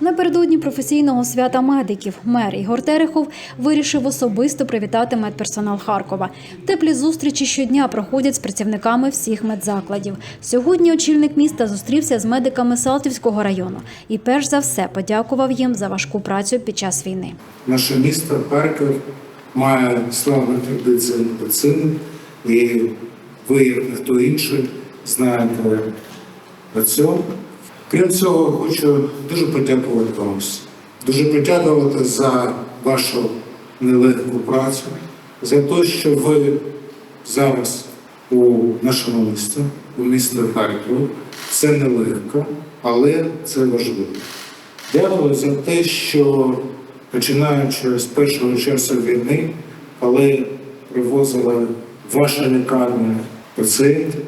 Напередодні професійного свята медиків мер Ігор Терехов вирішив особисто привітати медперсонал Харкова. Теплі зустрічі щодня проходять з працівниками всіх медзакладів. Сьогодні очільник міста зустрівся з медиками Салтівського району і перш за все подякував їм за важку працю під час війни. Наше місто Харків має славну традицію медицини, і ви, як ніхто інший, знаєте про цьому. Крім цього, хочу дуже подякувати вам. Дуже подякувати за вашу нелегку працю, за те, що ви зараз у нашому місті, у місті Харкові. Це нелегко, але це важливо. Дякую за те, що починаючи з першого часу війни, коли привозили в ваші лікарні пацієнтів,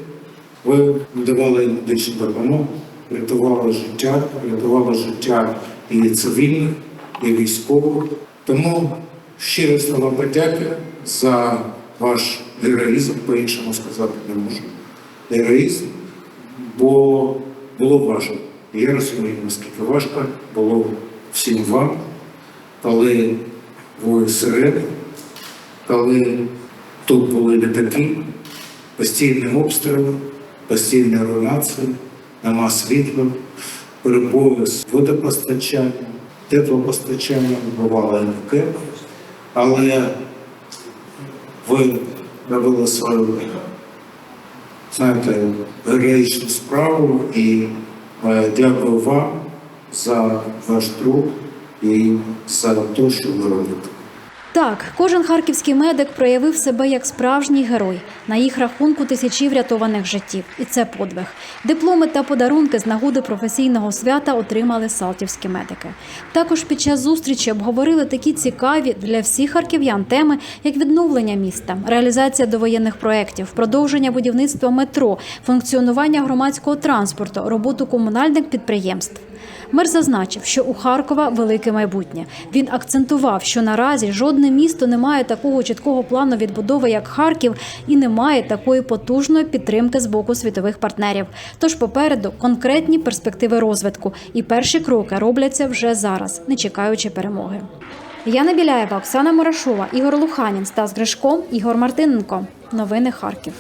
ви надавали медичну допомогу, рятували життя, рятували життя і цивільних, і військових. Тому щиро слова подяки за ваш героїзм, по-іншому сказати не можу. Героїзм, бо було важко. Я розумію, наскільки важко було всім вам, коли ви серед, коли тут були літаки, постійні обстріли, постійні руйнації, нема світла, перебої з водопостачанням, теплопостачанням, бувало таке. Але ви робили свою знаєте, героїчну справу і е, дякую вам за ваш труд і за те, що ви робите. Так, кожен харківський медик проявив себе як справжній герой. На їх рахунку тисячі врятованих життів. І це подвиг. Дипломи та подарунки з нагоди професійного свята отримали салтівські медики. Також під час зустрічі обговорили такі цікаві для всіх харків'ян теми, як відновлення міста, реалізація довоєнних проєктів, продовження будівництва метро, функціонування громадського транспорту, роботу комунальних підприємств. Мер зазначив, що у Харкова велике майбутнє. Він акцентував, що наразі жодне місто не має такого чіткого плану відбудови, як Харків, і не має такої потужної підтримки з боку світових партнерів. Тож попереду конкретні перспективи розвитку, і перші кроки робляться вже зараз, не чекаючи перемоги. Яна Біляєва, Оксана Мурашова, Ігор Луханін, Стас Гришко, Ігор Мартиненко. Новини Харків.